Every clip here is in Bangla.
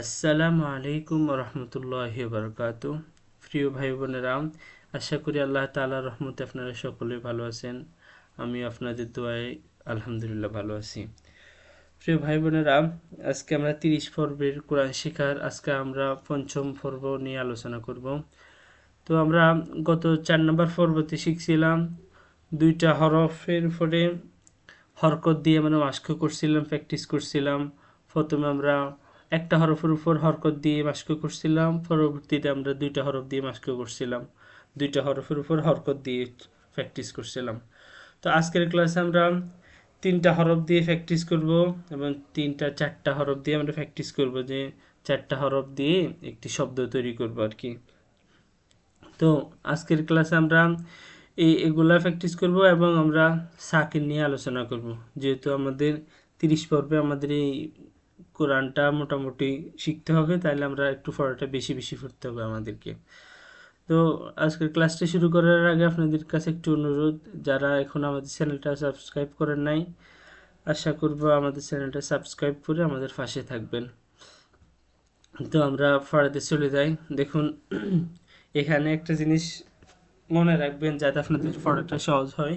আসসালামু আলাইকুম রহমতুল্লাহ বরকাত প্রিয় ভাই বোনেরা, আশা করি আল্লাহ তাআলার রহমতে আপনারা সকলে ভালো আছেন। আমি আপনাদের দোয়ায় আলহামদুলিল্লাহ ভালো আছি। প্রিয় ভাই বোনেরা, আজকে আমরা তিরিশ পর্বের কোরআন শিখার আজকে আমরা পঞ্চম পর্ব নিয়ে আলোচনা করব। তো আমরা গত চার নম্বর পর্বতে শিখছিলাম দুইটা হরফের উপরে হরকত দিয়ে মানে মাস্ক করছিলাম, প্র্যাকটিস করছিলাম। প্রথমে আমরা একটা হরফের উপর হরকত দিয়ে মাস্ক করছিলাম, পরবর্তীতে আমরা দুইটা হরফ দিয়ে মাস্ক করছিলাম। দুইটা হরফের উপর হরকত দিয়ে প্র্যাকটিস করছিলাম। তো আজকের ক্লাসে আমরা তিনটা হরফ দিয়ে প্র্যাকটিস করব এবং তিনটা, চারটা হরফ দিয়ে আমরা প্র্যাকটিস করব যে চারটা হরফ দিয়ে একটি শব্দ তৈরি করব আর কি। তো আজকের ক্লাসে আমরা এই এগুলা প্র্যাকটিস করব এবং আমরা সাকির নিয়ে আলোচনা করব। যেহেতু আমাদের তিরিশ পর্বে আমাদের এই কোরআনটা মোটামুটি শিখতে হবে তাহলে আমরা একটু পড়াটা বেশি বেশি পড়তে হবে আমাদেরকে। তো আজকের ক্লাসটা শুরু করার আগে আপনাদের কাছে একটু অনুরোধ, যারা এখন আমাদের চ্যানেলটা সাবস্ক্রাইব করেন নাই, আশা করব আমাদের চ্যানেলটা সাবস্ক্রাইব করে আমাদের পাশে থাকবেন। তো আমরা পড়াতে চলে যাই। দেখুন, এখানে একটা জিনিস মনে রাখবেন যাতে আপনাদের পড়াটা সহজ হয়।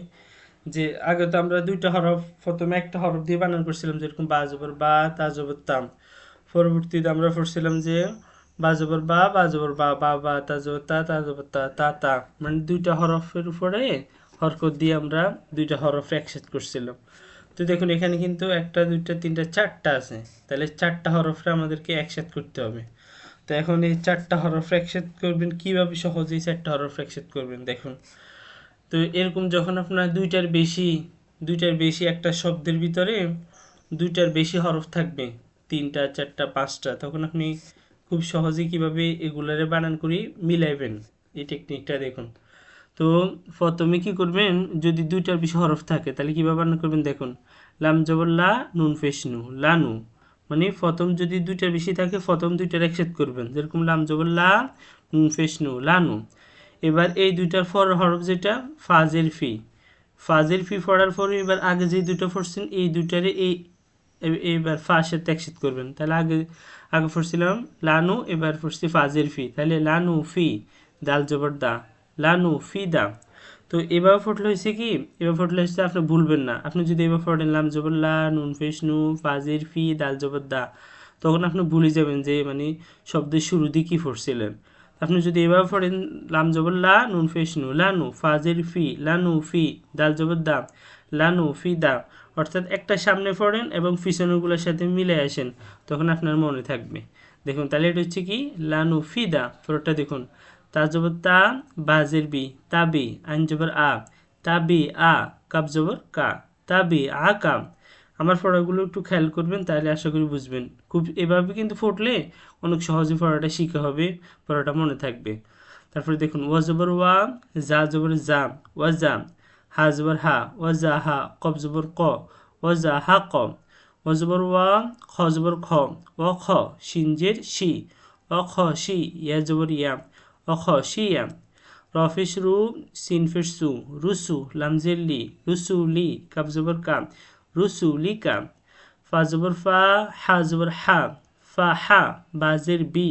যে আগে তো আমরা দুইটা হরফ, প্রথমে একটা হরফ দিয়ে বানান করছিলাম, যেরকম বা জবর বা, তা জবর তাম। পরবর্তীতে আমরা পড়ছিলাম যে বা জবর বা বাজবর বা বা বা, তা জবর তা তা জবর তা তা তা। মানে দুইটা হরফের উপরে হরকত দিয়ে আমরা দুইটা হরফ একসাথে করছিলাম। তো দেখুন, এখানে কিন্তু একটা, দুইটা, তিনটা, চারটা আছে। তাহলে চারটা হরফটা আমাদেরকে একসাথে করতে হবে। তো এখন এই চারটা হরফ একসাথে করবেন, কীভাবে সহজেই চারটা হরফ একসাথে করবেন? দেখুন তো এরকম যখন আপনার দুইটার বেশি দুইটার বেশি একটা শব্দের ভিতরে দুইটার বেশি হরফ থাকবে, তিনটা, চারটা, পাঁচটা, তখন আপনি খুব সহজে কীভাবে এগুলারে বানান করি মিলাইবেন। এই টেকনিকটা দেখুন। তো প্রথমে কি করবেন, যদি দুইটার বেশি হরফ থাকে, তাহলে কীভাবে বানান করবেন দেখুন। লাম জবর লা, নুন ফেসনু, লানু। মানে প্রথম যদি দুইটার বেশি থাকে, প্রথম দুইটার একসাথে করবেন। যেরকম লাম জবর লা, নুন ফেসনু, লানু। এবার এই দুইটার ফর হরফ যেটা ফাজের ফি। ফাজের ফি পড়ার পরে এবার আগে যে দুটো পড়ছেন এই দুইটারে এই এবার সাথে একসাথে করবেন। তাহলে আগে আগে পড়ছিলাম লানু, এবার পড়ছি ফাজের ফি। তাহলে লানু ফি, দাল জবর দা। লানু ফি দা। তো এবার ফটলে হয়েছে কি এবার ফটলে হয়েছে আপনি ভুলবেন না। আপনি যদি এবার ফটেন লাম জবর লা, নুন ফেসনু ফাজের ফি, দাল জবর দা, তখন আপনি ভুলে যাবেন যে মানে শব্দের শুরুতে কী পড়ছিলেন। আপনি যদি এভাবে পড়েন, লাম জবর লা, নুন ফেসনু লানু ফাজের ফি লানু ফি দাল জবর দা লানু ফি দা অর্থাৎ একটা সামনে পড়েন এবং পিছনেগুলোর সাথে মিলে আসেন, তখন আপনার মনে থাকবে। দেখুন, তাহলে এটা হচ্ছে কি? লানু ফি দা পুরোটা দেখুন। তা জবর তা বাজের বি তাবি আইন জবর আ, তা তাবি আ কাব জবর কা, তা তাবি আ, কাম। আমার পড়াগুলো একটু খেয়াল করবেন, তাহলে আশা করি বুঝবেন। খুব এভাবে কিন্তু ফুটলে অনেক সহজে পড়াটা শিখা হবে, পড়াটা মনে থাকবে। তারপরে দেখুন ওয়া জবর ওয়া, জা জবর জাম ওয়া জাম হা জবর হা, ওয়া জা হা কব জবর ক, ওয়া জা হা ক, ওয়া জবর ওয়া, খ জবর খ, ওয়া খ সিনজের শি ওয়া খ শি ইয়া জবর ইয়া, ওয়া খ শি ইয়া। রফিস রু সিনফিস সু, রুসু লামজের লি, রুসু লি কাব জবর কাম রুসুলিকা ফা জবর ফা, হা জবর হা ফা হা বাজের বি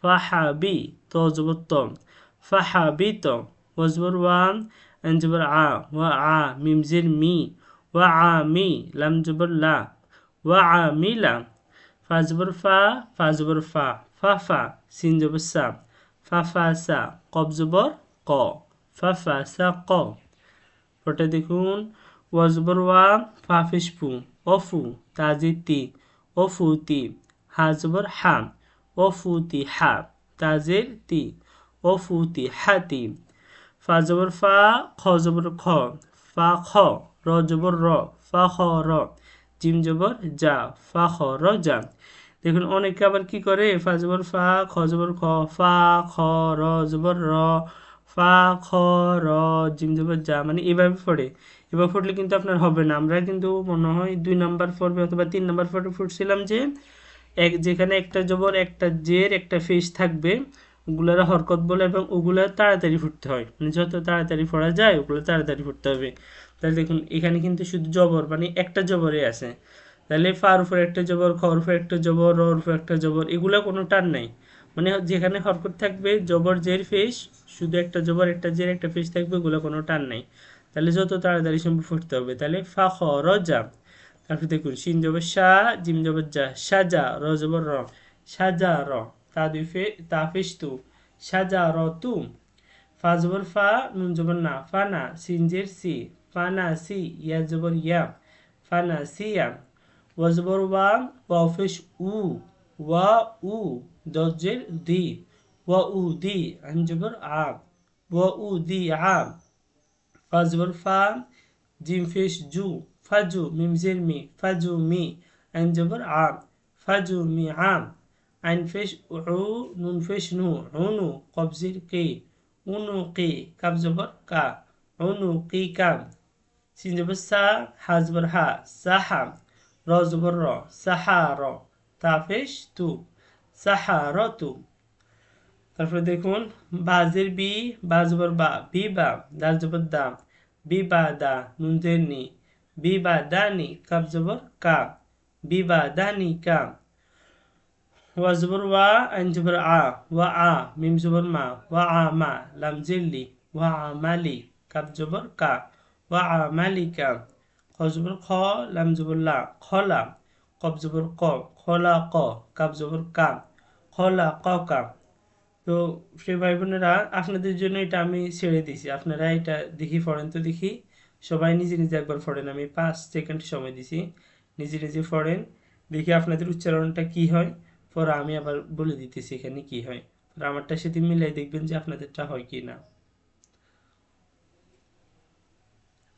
ফা হা বি, ত জবর ত। বি ত ওয়াজবর ওয়ান আন আ, ওয়া আ মিমজের মি, ওয়া আ মি, লাম জবর লা, ওয়া আ মি লা। ফা জবর ফা ফা জবর ফা ফা ফা, সিন জবর সা, ফা ফা সা কব জবর ক, ফা ফা সা ক। ওটা দেখুন ওয়াজবর ওয়া ফাফিসপু অফু তাজিতি অফুতি হাজবর হা অফুতি হা তাজের তি অফুতি হাতি ফাজবর ফা খজবর খ, ফা খ, র র, ফা খ র, জিম জবর যা ফা খ র যা দেখুন, অনেকে আবার কি করে? ফা জবর ফা, খ জবর খ, ফা খ র র, ফা খ র, জিম জবর যা মানে এভাবে পড়ে। এবার ফুটলে কিন্তু আপনার হবে না। আমরা কিন্তু মনে হয় দুই নাম্বার পর্বে অথবা তিন নাম্বার পর্বে ফুটছিলাম যে এক, যেখানে একটা জবর, একটা জের, একটা ফেস থাকবে, ওগুলার হরকত বলে এবং ওগুলো তাড়াতাড়ি ফুটতে হয়। মানে যত তাড়াতাড়ি পড়া যায়, ওগুলো তাড়াতাড়ি ফুটতে হবে। তাহলে দেখুন, এখানে কিন্তু শুধু জবর মানে একটা জবরে আছে। তাহলে ফার উপর একটা জবর, খর উপর একটা জবর র উপর একটা জবর, এগুলো কোনো টান নাই। মানে যেখানে হরকত থাকবে, জবর, জের, ফেস, শুধু একটা জবর, একটা জের, একটা ফেস থাকবে, ওগুলো কোনো টান নাই। তাহলে যত তাড়াতাড়ি সম্ভব ফুটতে হবে। তাহলে ফা, খ, র যা তারপর দেখুন শিন জবর শা জিম জবর যা সাজা র জবর র সাজা র, তা দুই ফে, তা ফেস তু সাজা র তু, ফা জবর ফা, নুন জবর না, ফা না, সিন জের সি, ফা না সি, ইয়া জবর ইয়া, ফা না সিয়া ওয়া জবর ওয়া ওয়া ফেস উ, ওয়া উ দজের দি, ওয়া উ দি, আন জবর আ, ওয়া উ দি আ, ফা জবর ফা, জিম ফেস জু ফাজু মিম জের মি ফাজু মি আন জবর আ ফাজু মি আম, আইন ফেস উ নুন ফেস নু উনু কবজির কে উনু কে, কাব জবর কা উনু কি কাম, সিন জবর সা, হা জবর হা সাহা র জবর র সাহা র, তা ফেস তু সাহা র তু। তারপরে দেখুন বাজের বি বাজবর বা, বি বা, দাল জবর দা, বি বা দা, নুন জের নি বি বা দানি কাব জবর কা বি বা দানি কা ওয়া জবর ওয়া আইন আ ওয়া আ মিম মা ওয়া আ মা লাম জিল্লি ওয়া আ মালি কাব জবর কা ওয়া আ মালিকা খ জবর খ লাম লা খলা কব ক খলা ক কাব জবর কা খলা ক কা তো প্রিয় ভাই বোনেরা আপনাদের জন্য এটা আমি ছেড়ে দিছি আপনারা এটা দেখি, পড়েন তো দেখি। সবাই নিজে নিজে একবার পড়েন। আমি পাঁচ সেকেন্ড সময় দিছি। নিজে নিজে পড়েন। দেখি আপনাদের উচ্চারণটা কি হয়। পরে আমি আবার বলে দিতেছি এখানে কি হয়। পরে আমারটার সাথে মিলাই দেখবেন যে আপনাদেরটা হয় কি না।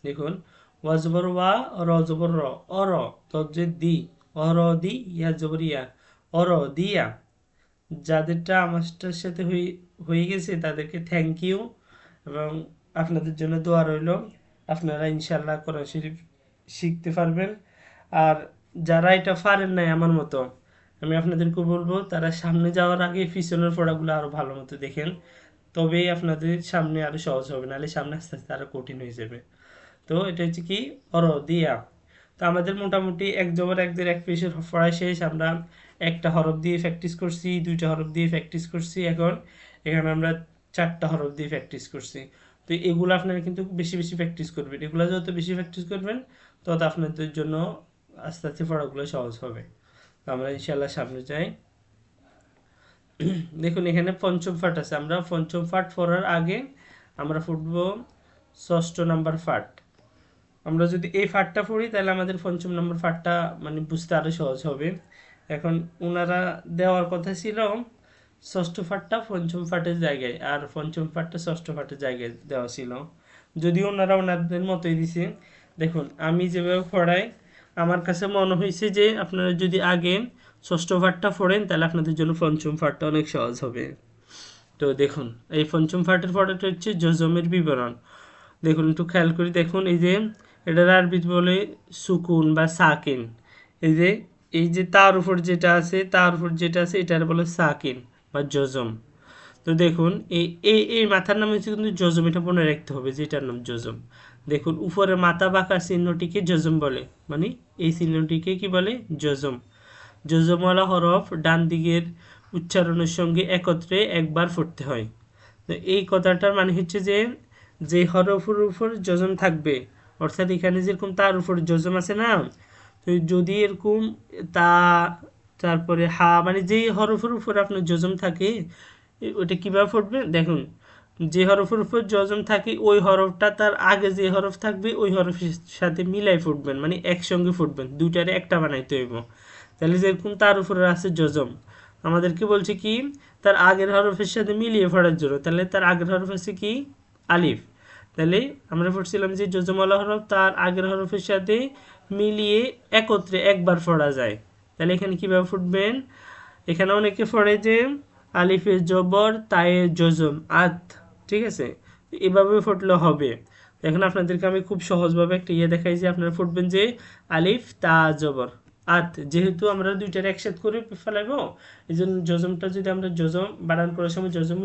দেখুন ওয়া জবর ওয়া র জবর র, অর, তজ্জে দি, অর, দি, ইয়া, জবর, ইয়া, অর দিয়া যাদেরটা আমারটার সাথে হয়ে গেছে, তাদেরকে থ্যাংক ইউ এবং আপনাদের জন্য দোয়া রইল। আপনারা ইনশাল্লাহ কোরআন শরীফ শিখতে পারবেন। আর যারা এটা পারেন নাই আমার মতো, আমি আপনাদেরকে বলব, তারা সামনে যাওয়ার আগে পিছনের পড়াগুলো আরও ভালো মতো দেখেন। তবেই আপনাদের সামনে আরও সহজ হবে, নাহলে সামনে আস্তে আস্তে আরও কঠিন হয়ে যাবে। তো এটা হচ্ছে কি? অর দিয়া তো আমাদের মোটামুটি এক জবর এক দের এক পেশের পড়া শেষ। আমরা একটা হরফ দিয়ে প্র্যাকটিস করছি, দুইটা হরফ দিয়ে প্র্যাকটিস করছি এখন। এখানে আমরা চারটা হরফ দিয়ে প্র্যাকটিস করছি। তো এগুলো আপনারা কিন্তু বেশি বেশি প্র্যাকটিস করবেন। এগুলো যত বেশি প্র্যাকটিস করবেন, তত আপনাদের জন্য আস্তে আস্তে পড়াগুলো সহজ হবে। তো আমরা ইনশাল্লাহ সামনে যাই। দেখুন, এখানে পঞ্চম ফাট আছে। আমরা পঞ্চম ফাট পড়ার আগে আমরা ফুটব ষষ্ঠ নাম্বার ফাট আমরা যদি এই ফাটটা পড়ি, তাহলে আমাদের পঞ্চম নম্বর ফাটটা মানে বুঝতে আরও সহজ হবে। এখন ওনারা দেওয়ার কথা ছিল ষষ্ঠ ফাটটা পঞ্চম ফাটের জায়গায়, আর পঞ্চম ফাটটা ষষ্ঠ ফাটের জায়গায় দেওয়া ছিল। যদিও ওনারা ওনাদের মতোই দিছে। দেখুন, আমি যেভাবে পড়াই, আমার কাছে মনে হয়েছে যে আপনারা যদি আগে ষষ্ঠ ফাটটা পড়েন, তাহলে আপনাদের জন্য পঞ্চম ফাটটা অনেক সহজ হবে। তো দেখুন, এই পঞ্চম ফাটের পড়াটা হচ্ছে জজমের বিবরণ। দেখুন, একটু খেয়াল করি দেখুন, এই যে এটার আরবিতে বলে সুকুন বা সাকিন। এই যে এই যে তার উপর যেটা আছে, তার উপর যেটা আছে, এটার বলে সাকিন। বা জজম। তো দেখুন, এই এই মাথার নাম হচ্ছে কিন্তু জজম। এটা মনে রাখতে হবে যেটার নাম জজম। দেখুন উপরে মাথা বাঁকার চিহ্নটিকে জজম বলে। মানে এই চিহ্নটিকে কি বলে? জজম। জজমওয়ালা হরফ ডান দিকের উচ্চারণের সঙ্গে একত্রে একবার ফুটতে হয়। তো এই কথাটার মানে হচ্ছে যে যে হরফের উপর জজম থাকবে, অর্থাৎ এখানে যেরকম তার উপর জজম আছে না, তো যদি এরকম তা তারপরে হা মানে যেই হরফের উপর আপনার জজম থাকে ওটা কীভাবে ফুটবে? দেখুন, যে হরফের উপর জজম থাকে, ওই হরফটা তার আগে যে হরফ থাকবে, ওই হরফের সাথে মিলাই ফুটবেন মানে একসঙ্গে ফুটবেন, দুইটারে একটা বানাইতে হইব। তাহলে যেরকম তার উপরে আছে জজম আমাদেরকে বলছে কি, তার আগের হরফের সাথে মিলিয়ে পড়ার জন্য, তাহলে তার আগের হরফ আছে কি? আলিফ। তাহলে আমরা পড়ছিলাম যে জজমালা হরফ, তার আগের হরফের সাথে মিলিয়ে একত্রে একবার পড়া যায়। তাহলে এখানে কীভাবে ফুটবেন? এখানে অনেকে পড়ে যে আলিফের জবর তায়ের জজম আত ঠিক আছে? এভাবে ফুটলে হবে। এখন আপনাদেরকে আমি খুব সহজভাবে একটা ইয়ে দেখাই যে আপনারা ফুটবেন যে আলিফ, তা, জবর আত যেহেতু আমরা দুইটার একসাথে করে ফেলাইব এই জন্য জজমটা যদি আমরা জজম বানান করার সময় জজম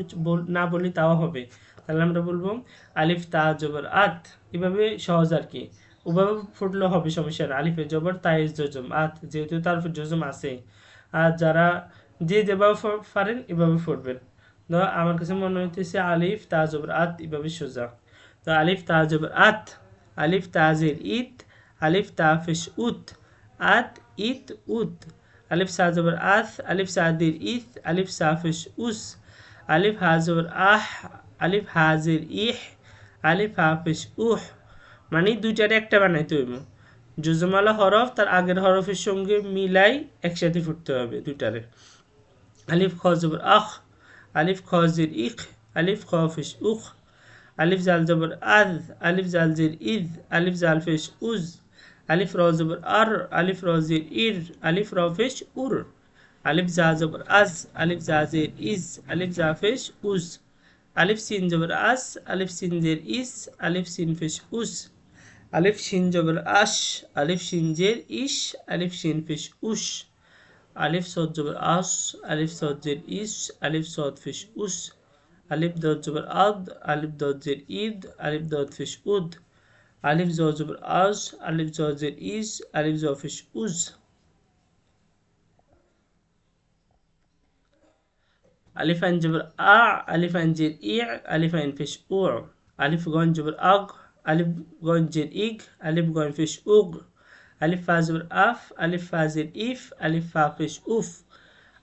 না বলি তাও হবে। তাহলে আমরা বলব আলিফ, তা, জবর আত এভাবে সহজ আর কি। ওভাবে ফুটলেও হবে সমস্যা আলিফে জবর তাইজ জজম। আত, যেহেতু তার জজম আছে। আর যারা যে যেভাবে পারেন এভাবে ফুটবেন। ধর, আমার কাছে মনে হইতেছে আলিফ, তা জবর, আত, এভাবে সোজা। তো আলিফ, তা জবর, আত। আলিফ তাজের ইত। আলিফ তাফিস উত। আত, ইত, উত। আলিফ, সা জবর, আস। আলিফ সাদির ইস। আলিফ সাফিস উস। আলিফ হাজবর আহ। আলিফ হাজির ইহ। আলিফ হাফিস উহ। মানে দুইটারে একটা বানাইতে হইব। যুজমালা হরফ, তার আগের হরফের সঙ্গে মিলাই একসাথে ফুটতে হবে দুইটারে। আলিফ খজবর আখ, আলিফ খজির ইখ, আলিফ খফিস উখ, আলিফ জাল জবর আজ আলিফ জাল জির আলিফ জাল ফিস উজ, আলিফ র জবর আর, আলিফ র জির ইর, আলিফ র ফিস উর, আলিফ জা জবর আজ, আলিফ জা ইজ, আলিফ জা ফিস উজ, আলিফ সিন জবর আস, আলিফ সিন জের ইস, আলিফ সিন ফিস উস। আলিফ শিন জবর আশ আলিফ শিন জের ইশ আলিফ শিন ফিস উস আলিফ সদ জবর আস আলিফ সদ জের ইস আলিফ সদ ফিস উস আলিফ দদ জবর আদ আলিফ দদ জের ইদ আলিফ দদ ফিস উদ আলিফ জ জবর আস আলিফ জ জের ইস আলিফ জ ফিস উজ আলিফ আইন জবর আ আলিফ আইন জের ই আলিফ আইন ফিস উ আলিফ গন জবর আগ আলিফ গন জের ইগ আলিফ গন ফিস উগ আলিফ ফা জবর আফ আলিফ ফা জের ইফ আলিফ ফা ফিস উফ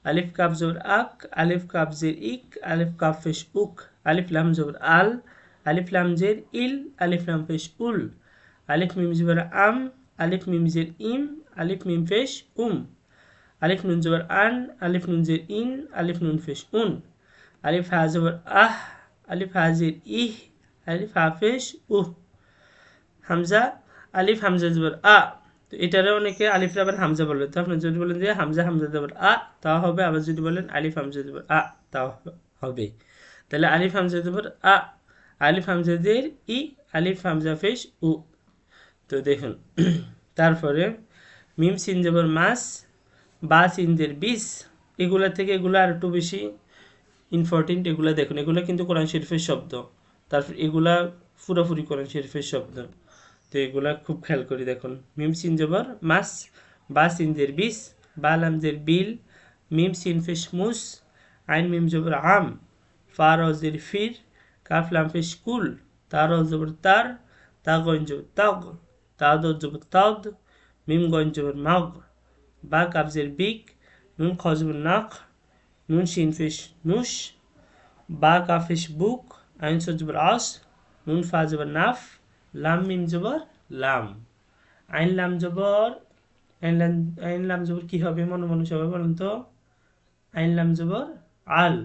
আলিফ কাপ জবর আক আলিফ কাপ জের ইক আলিফ কাপ ফিস উক আলিফ লাম জবর আল আলিফ লাম জের ইল আলিফ লাম ফিস উল আলিফ মিম জবর আম আলিফ মিম জের ইম আলিফ মিম ফিস উম আলিফ নুন জবর আন আলিফ নুন জের ইন আলিফ নুন ফিস উন আলিফ হা জবর আহ আলিফ হা জের ইহ আলিফ হাফিস উহ হামজা, আলিফ, হামজা, জবর, আ। তো এটারে অনেকে আলিফ আবার হামজা বলে। তো আপনি যদি বলেন যে হামজা হামজা, জবর, আ, তাও হবে। আবার যদি বলেন আলিফ, হামজা, জবর, আ, তাও হবে। তাহলে আলিফ, হামজা, জবর, আ। আলিফ, হামজা, জের, ই, আলিফ, হামজা, ফেস, উ। তো দেখুন, তারপরে মিম, সিন, জবর, মাস, বা, সিনদের বিষ এগুলা থেকে এগুলো আর একটু বেশি ইম্পর্টেন্ট এগুলা দেখুন। এগুলো কিন্তু কোরআন শরীফের শব্দ। তারপর এগুলা পুরোপুরি কোরআন শরীফের শব্দ। তো এগুলা খুব খেয়াল করি দেখুন। মিম সিন জবর মাস বা সিনদের বিষ বা লামজের বিল, মিম সিন ফিস মুস, আইন মিম জবর আম, ফা রজের ফির, কাফ লাম ফিস কুল তার জবর তার, তা গঞ্জ তাগ তাদ জবর তাদ মিম গঞ্জ জবর মাগ বা কাবজের বিক নুন খজবর নাক নুন শিন ফিস নুস, বা কাফিস বুক, আইন সজবর আস, নুন ফা জবর নাফ লাম মিম জবর লাম। আইন লাম জবর, আইন লাম জবর কি হবে? মনে মনে সবাই বলুন তো। আইন লাম জবর, আল,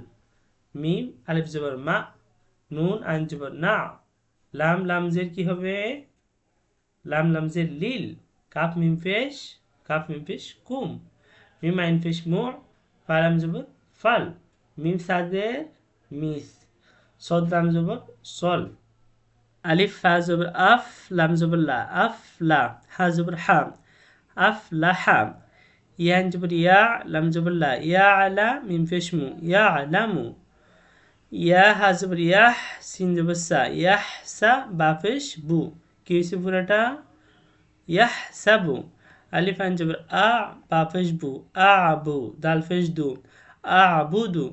মিম, আলিফ জবর, মা, নুন, আইন জবর, না। লাম লামজের কি হবে? লাম লামজের লিল কাপ মিম, ফেস কাপ মিম, ফেস, কুম। মিম, আইন, ফেস মু ফালাম জবর, ফাল। মিম, সাদের, মিস। সদ, লাম জবর, সল। আলিফ ফা জবর, আফ, লাম, জবর, লা, আফ, লা, হা, জবর হাম আফ, লা হাম ইয়ান, জবর, ইয়া, লাম, জবর, লা, ইয়া আলা মিম ফেস মু ইয়া আলামু ইয়া, হা, জবর ইয়াহ সিন, জবর, সা ইয়াহ সা, বা ফেস বু, কি হয়েছে পুরাটা? ইয়াহ সাবু আলিফ আইন জবর, আ, বা ফেস বু, আ আবু দাল ফেস দু, আ আবুদু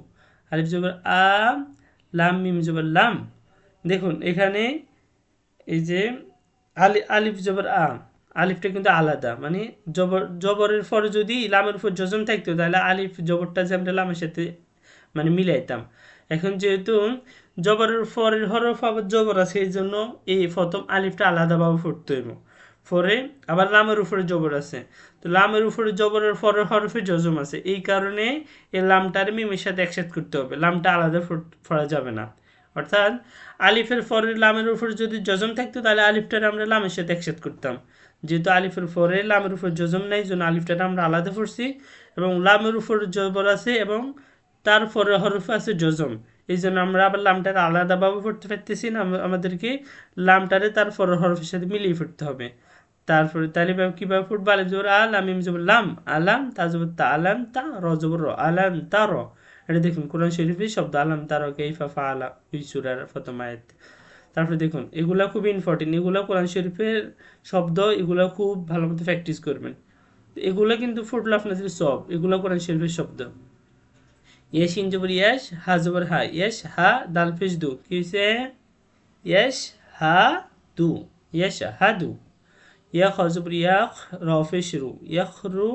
আলিফ, জবর, আ, লাম, মিম, জবর, লাম, দেখুন, এখানে এই যে আলি, আলিফ জবর আ, আলিফটা কিন্তু আলাদা মানে জবর, জবরের পরে যদি লামের উপর জজম থাকতো, তাহলে আলিফ জবরটা যে আমরা লামের সাথে মানে মিলাইতাম। এখন যেহেতু জবরের পরের হরফ আবার জবর আছে, এই জন্য এই প্রথম আলিফটা আলাদাভাবে ফুটতে হইব। পরে আবার লামের উপরে জবর আছে। তো লামের উপরে জবরের পরের হরফে জজম আছে। এই কারণে এই লামটার মিমের সাথে একসাথে করতে হবে। লামটা আলাদা পড়া যাবে না। অর্থাৎ আলিফের পরের লামের উপর যদি জজম থাকতো, তাহলে আলিফটার আমরা লামের সাথে একসাথে করতাম। যেহেতু আলিফের পরে লামের উপর জজম নেই, জন্য আলিফটার আমরা আলাদা পড়ছি এবং লামের উপর জবর আছে এবং তার তারপরে হরফ আছে জজম এই জন্য আমরা আবার লামটারে আলাদাভাবে পড়তে পারতেছি না। আমাদেরকে লামটারে তারপর হরফের সাথে মিলিয়ে পড়তে হবে। তারপরে তাহলে কীভাবে ফুটবো আলিফ জবর আল আমিম জবর লাম আলাম তা জবর তা, আলাম, তা, র জবর র, আলাম, তা, র। এটা দেখুন, কোরআন শরীফের শব্দ, আলাম তা র কেইফা ফা আলা তারপরে দেখুন, এগুলা খুব ইম্পর্টেন্ট এগুলো কোরআন শরীফের শব্দ, এগুলো খুব ভালো মতো প্র্যাকটিস করবেন। এগুলো কিন্তু ফুটলো আপনাদের সব, এগুলো কোরআন শরীফের শব্দ। ইয়েস ইন জবর, ইয়াস হা জবর, হা, ইয়েস হা দাল ফেস দু। কি হয়েছে ইয়েস হা দু, ইয়েস হা দু। ইয়া খ জবর, ইয়াখ র রু, ইয়াখ রু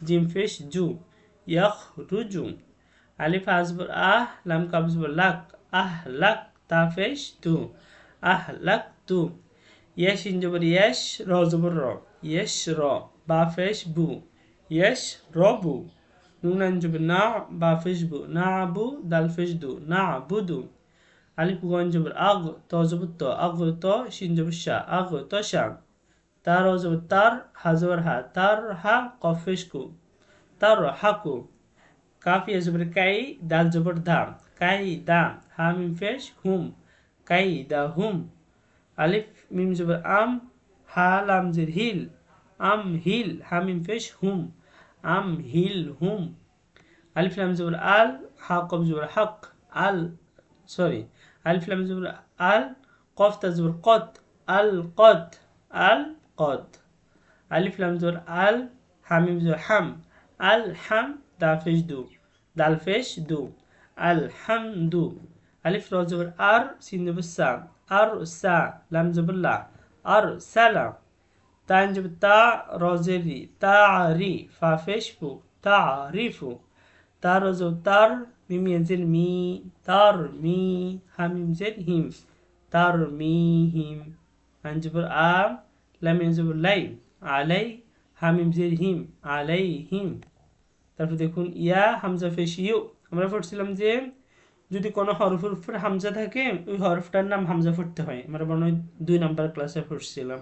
জিম ফেস জু, ইয়াখ রুজু আলিফ আজবর আহ, লাম কাবজবর লাক, আহ, লাক, তা ফেস তু, আহ, লাক, তু। ইয়েস ইন জবর ইয়েস র, জবর র। ইয়েস র, বা ফেস বু। ইয়েস র, বু। নুন আনজবর না, বা ফেস বু। না আবু দাল ফেস দু। না বুদু আলিফ গন জবর আগ, ত, জবর ত। আগ ত শিন জবর শা। আগ, ত, শা। তার জবর তার, হা, জবর হা। তার, হা কফ কু। তার কাফ ইয়া জবর কাই দাল জবর দা কাই দা হা মিম ফেস হুম কাই দা হুম আলিফ মিম জবর আম হা লাম জের হিল আম হিল হা মিম ফেস হুম আম হিল হুম আলিফ লাম জবর আল হা কব জবর হক আল সরি আলিফ লাম জবর আল কফ তা জবর কত আল কত আল কত আলিফ লাম জবর আল হামিম জবর হাম আল হাম দা ফেস দু দাল ফেস দু আল হাম দু আলিফ র জবর আর সিন জবর সা আর সা লাম জবর লা আর সালা তান জবর তা র জেরি তা রি ফা ফেস ফু তা রিফু তার জবর তার মিম ইয়াজির মি তার মি হামিম জের হিম তার মি হিম তারপর দেখুন, ইয়া হামজা ফেস ইউ আমরা পড়ছিলাম যে, যদি কোনো হরফের হামজা থাকে, ওই হরফটার নাম হামজা পড়তে হয়। আমরা মনে হয় দুই নাম্বার ক্লাসে পড়ছিলাম।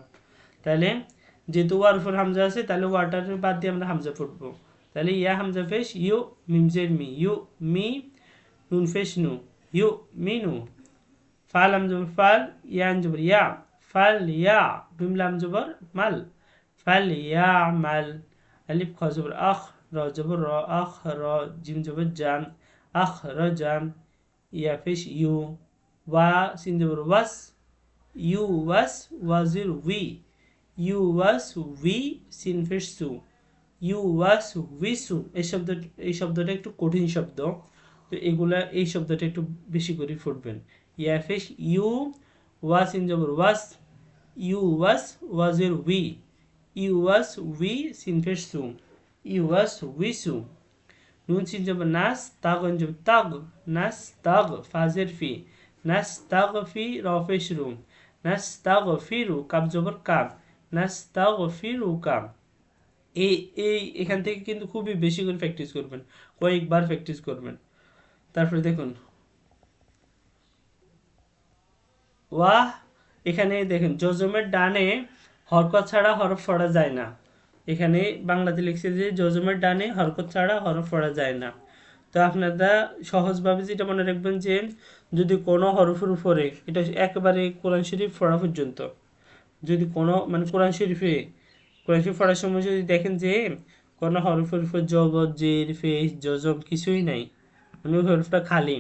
তাহলে যেহেতু ওয়ার হামজা আছে, তাহলে ওয়াটার বাদ দিয়ে আমরা হামজা পড়ব। তাহলে ইয়া হামজা ফেস ইউ মিমজের মি। ইউ, মি, নুন ফেস নু। ইউ, মি, নু। ফাল আমজবর ফাল, ইয়া আনজবর ইয়া। ফাল, ইয়া, বিমলা আমজবর মাল। ফাল, ইয়া, মাল। আলিফ, খ, জবর, আখ। র জবর র আখ র জিম জবর জাম আখ র জাম ইয়া ফেস ইউ ওয়া সিন জবর ওয়াস, ইউ ওয়াস ওয়াজির উই, ইউ ওয়াস উই সিন ফেস সু, ইউ ওয়াস উইসু এই শব্দ, এই শব্দটা একটু কঠিন শব্দ, তো এগুলা, এই শব্দটা একটু বেশি করে ফুটবেন। ইয়া ফেস ইউ ওয়াস ইন জবর ওয়াস, ইউ ওয়াস ওয়াজের উই, ইউ ওয়াস উই সিন ফেস সু। ইউ ওয়াস উইসু নুন সিন জবর নাস তাগ জবর তাগ নাস তাগ ফাজের ফি নাস তাগ ফি রফেশ রুম নাস তাগ ফিরু কাব জবর কাব নাস তাগ ফিরু কাব এই এই, এখান থেকে কিন্তু খুবই বেশি করে প্র্যাকটিস করবেন। কয়েকবার প্র্যাকটিস করবেন। তারপরে দেখুন। ওয়াহ, এখানে দেখেন, জজমের ডানে হরকত ছাড়া হরফ পড়া যায় না। এখানে বাংলাতে লিখছে যে, জজমের ডানে হরকত ছাড়া হরফ পড়া যায় না। তো আপনারা সহজভাবে যেটা মনে রাখবেন যে, যদি কোনো হরফের উপরে, এটা একেবারে কোরআন শরীফ পড়া পর্যন্ত, যদি কোনো মানে কোরআন শরীফে, কোরআন শরীফ পড়ার সময় যদি দেখেন যে, কোনো হরফের উপর জবর, জের, ফেস, জজম কিছুই নাই মানে ওই হরফটা খালি,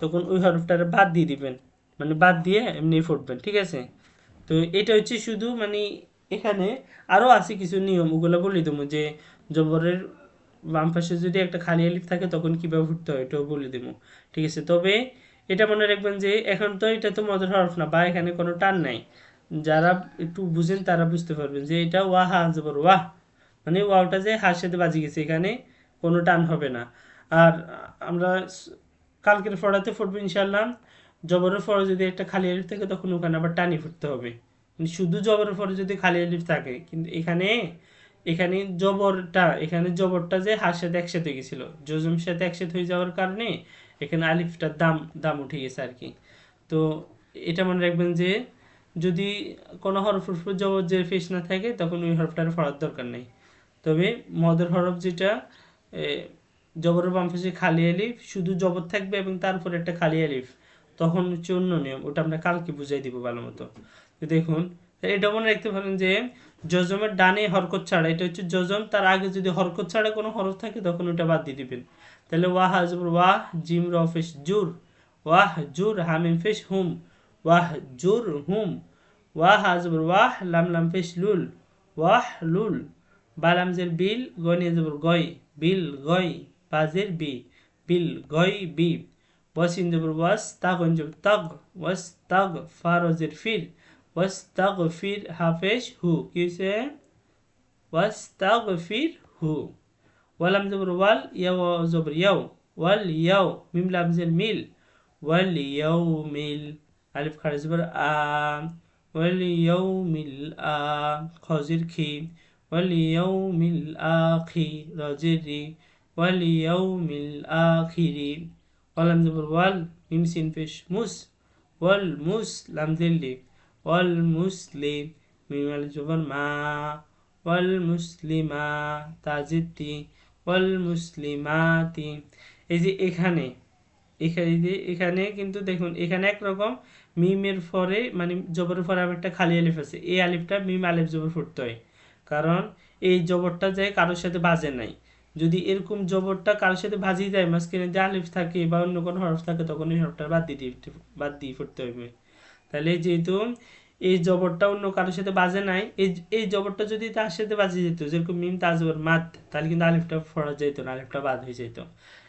তখন ওই হরফটার বাদ দিয়ে দিবেন। মানে বাদ দিয়ে এমনি পড়বেন, ঠিক আছে? তো এটা হচ্ছে শুধু মানে এখানে আরও আছে কিছু নিয়ম, ওগুলো বলে দেবো যে জবরের বাম পাশে যদি একটা খালি আলিফ থাকে তখন কীভাবে ফুটতে হয় এটাও বলে দেবো ঠিক আছে? তবে এটা মনে রাখবেন যে এখন তো এটা তো মজার হরফ না, বা এখানে কোনো টান নাই। যারা একটু বুঝেন তারা বুঝতে পারবেন যে এটা ওয়া হা জবর ওয়াহ! মানে ওয়াওটা যে হার সাথে বাজি গেছে, এখানে কোনো টান হবে না। আর আমরা কালকের ফড়াতে ফুটবো ইনশাল্লাহ জবরের ফড়ে যদি একটা খালি আলিফ থাকে তখন ওখানে আবার টানি ফুটতে হবে। শুধু জবরের ফড়ে যদি খালি আলিফ থাকে, কিন্তু এখানে এখানে জবরটা এখানে জবরটা যে হার সাথে একসাথে গেছিল, জজম সাথে একসাথে হয়ে যাওয়ার কারণে এখানে আলিফটার দাম দাম উঠে গেছে আর কি। তো এটা মনে রাখবেন যে যদি কোনো হরফ উপর জবর যে ফেস না থাকে, তখন ওই হরফটার পড়ার দরকার নেই। তবে মদের হরফ যেটা জবরের বাম পাশে খালি আলিফ, শুধু জবর থাকবে এবং তারপর একটা খালি আলিফ, তখন হচ্ছে অন্য নিয়ম, ওটা আমরা কালকে বুঝাই দিব ভালো মতো। দেখুন এটা মনে রাখতে পারেন যে জজমের ডানে হরকত ছাড়া, এটা হচ্ছে জজম তার আগে যদি হরকত ছাড়া কোনো হরফ থাকে, তখন ওটা বাদ দিয়ে দিবেন। তাহলে ওয়াহ হাজবর ওয়াহ জিম রফেশ জুর, ওয়াহ জুর হামিম ফেশ হুম, ওয়াহ জুর হুম, ওয়াহ আজবর, ওয়াহ লাম লাম পেশ লুল, ওয়াহ লুল বালামজের বিল গনিয়ে জবর গয়, বিল, গয় বাজের বি, বিল, গয়, বি ওয়াসিন জবর, ওয়াস তাগ জবর, তাগ, ওয়াস তাগ ফারজের ফির ওয়াস তাগ ফির হাফেশ হু কি হয়েছে ওয়াস তাগ ফির হু ওয়ালাম জবর ওয়াল ইয়াও জবর ইয়াও ওয়াল ইয়াও মিম লামজের মিল ওয়াল ইয়াও মিল আলিফ খারিজ জবর আ ওয়াল ইয়াও মিল আ খজির খি ওয়াল ইয়াও মিল আখি রাজির রি ওয়াল মুসলিম মিম জবর মা ওয়াল মুসলিমা তাজিদ্দি ওয়াল মুসলিমাতি। এই যে এখানে এখানে এখানে কিন্তু দেখুন, এখানে একরকম মিমের পরে মানে জবরের পরে একটা খালি আলিফ আছে। এই আলিফটা মিম আলিফ জবর ফুটতে হয়। কারণ এই জবরটা যায় কারোর সাথে বাজে নাই। যদি এরকম জবরটা কারোর সাথে ভাজি যায়, মাঝখানে যে আলিফ থাকে বা অন্য কোনো হরফ থাকে, তখন এই হরফটা বাদ দিয়ে বাদ দিয়ে ফুটতে হবে তাহলে যেহেতু এই জবরটা অন্য কারোর সাথে বাজে নাই, এই এই জবরটা যদি তার সাথে বাজে যেত, যেরকম মিম তাজবর মাত, তাহলে কিন্তু আলিফটা ফরা যেত না, আলিফটা বাদ হয়ে যেত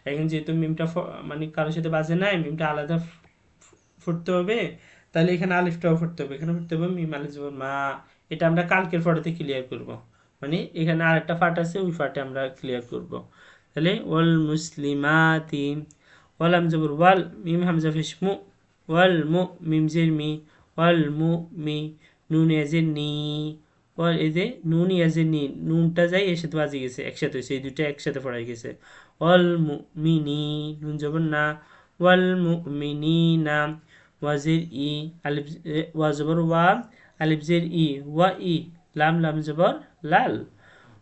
এখন যেহেতু মিমটা মানে কারোর সাথে বাজে নাই, মিমটা আলাদা ফুটতে হবে, তাহলে এখানে আলিফটাও ফুটতে হবে, এখানে ফুটতে হবে মিম আলিফ জবর মা, এটা আমরা কালকের ফটোতে ক্লিয়ার করব। মানে এখানে আরেকটা ফাট আছে, ওই ফাটে আমরা ক্লিয়ার করব। তাহলে ওয়াল মুসলিমাতি ওয়ালাম জবর ওয়াল মিম হামজা ফিস মু ওয়াল মু মিম জের মি ওয়াল মু মি নুন এজে নি ওয়াল যে নুন এজে নি নুনটা যাই এর সাথে বাজে গেছে, একসাথে হয়েছে এই দুটো একসাথে পড়াই গেছে। ওয়াল মু মিনি নুন জবর না ওয়াল মু মিনি না ওয়াজির ই আলিফ ওয়া জবর ওয়া, আলিফ জের ই ওয়া ই লাম লাম জবর, লাল।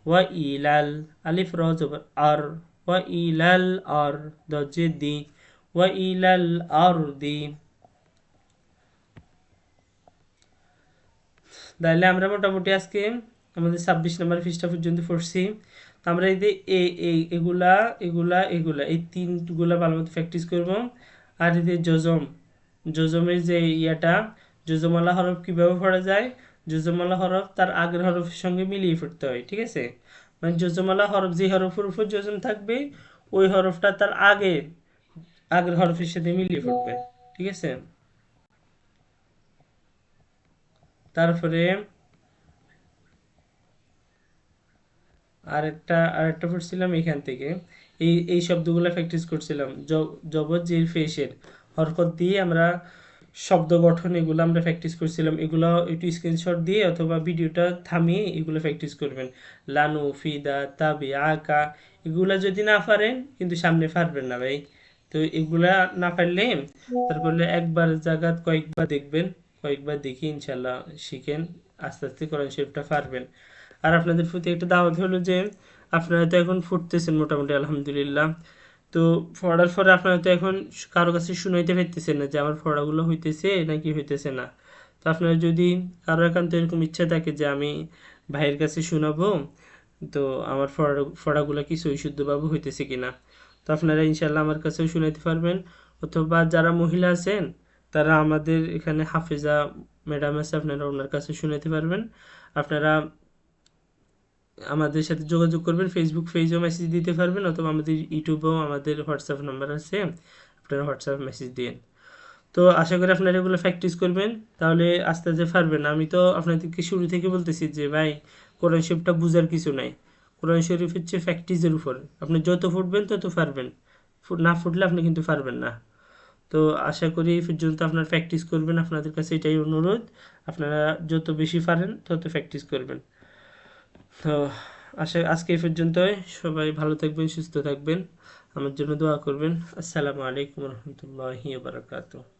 ওয়া ই লাল, আলিফ, র জবর, আর। ওয়া ই লাল, আর দজে দি ওয়া ই লাল আর দি তাহলে আমরা মোটামুটি আজকে আমাদের ছাব্বিশ নম্বর পৃষ্ঠা পর্যন্ত পড়ছি। আমরা এই যে এগুলা এগুলা এগুলা, এই তিনগুলা ভালো মতো প্র্যাকটিস করব। আর এই যে জজম জজমের যে ইয়াটা জজমালা হরফ কীভাবে পড়া যায়? জজমালা হরফ তার আগের হরফের সঙ্গে মিলিয়ে পড়তে হয়, ঠিক আছে? মানে যজমালা হরফ যে হরফের উপর যজম থাকবে, ওই হরফটা তার আগে আগের হরফের সাথে মিলিয়ে পড়বে, ঠিক আছে? তারপরে আরেকটা আরেকটা পড়ছিলাম এখান থেকে। এই এই শব্দগুলো প্র্যাকটিস করছিলাম। জবর জির ফেসের হরকত দিয়ে আমরা শব্দ গঠন এগুলো আমরা প্র্যাকটিস করছিলাম। এগুলো একটু স্ক্রিনশট দিয়ে অথবা ভিডিওটা থামিয়ে এগুলো প্র্যাকটিস করবেন। লানু, ফিদা, তাবি, আকা, এগুলা যদি না পারেন কিন্তু সামনে পারবেন না ভাই। তো এগুলা না পারলে তারপরে একবার জায়গা কয়েকবার দেখবেন। কয়েকবার দেখি, ইনশাল্লাহ শিখেন, আস্তে আস্তে কোরআন শরীফটা পারবেন। আর আপনাদের প্রতি একটা দাওয়াত হলো যে, আপনারা তো এখন ফুটতেছেন মোটামুটি, আলহামদুলিল্লাহ। তো পড়ার পরে আপনারা তো এখন কারও কাছে শুনাইতে পারতেছেন না যে, আমার পড়াগুলো হইতেছে নাকি হইতেছে না। তো আপনারা যদি কারও একান্ত এরকম ইচ্ছা থাকে যে, আমি ভাইয়ের কাছে শোনাবো, তো আমার ফড়া ফড়াগুলো কি সই শুদ্ধভাবে হইতেছে কিনা। তো আপনারা ইনশাল্লাহ আমার কাছেও শুনাইতে পারবেন। অথবা যারা মহিলা আছেন তারা আমাদের এখানে হাফেজা ম্যাডাম আছে, আপনারা ওনার কাছে শুনাইতে পারবেন। আপনারা আমাদের সাথে যোগাযোগ করবেন ফেসবুক পেজেও মেসেজ দিতে পারবেন, অথবা আমাদের ইউটিউবেও আমাদের হোয়াটসঅ্যাপ নাম্বার আছে, আপনারা হোয়াটসঅ্যাপ মেসেজ দিন তো আশা করি আপনারা এগুলো প্র্যাকটিস করবেন। তাহলে আস্তে আস্তে পারবেন। আমি তো আপনাদেরকে শুরু থেকে বলতেছি যে, ভাই, কোরআন শরীফটা বুঝার কিছু নাই। কোরআন শরীফ হচ্ছে প্র্যাকটিসের উপর। আপনি যত ফুটবেন তত পারবেন। না ফুটলে আপনি কিন্তু পারবেন না। তো আশা করি এই পর্যন্ত আপনারা প্র্যাকটিস করবেন। আপনাদের কাছে এটাই অনুরোধ। আপনারা যত বেশি পারেন, তত প্র্যাকটিস করবেন। তো আশা, আজকে এই পর্যন্তই। সবাই ভালো থাকবেন, সুস্থ থাকবেন। আমার জন্য দোয়া করবেন। আসসালামু আলাইকুম রহমতুল্লাহি বারকাতুহ।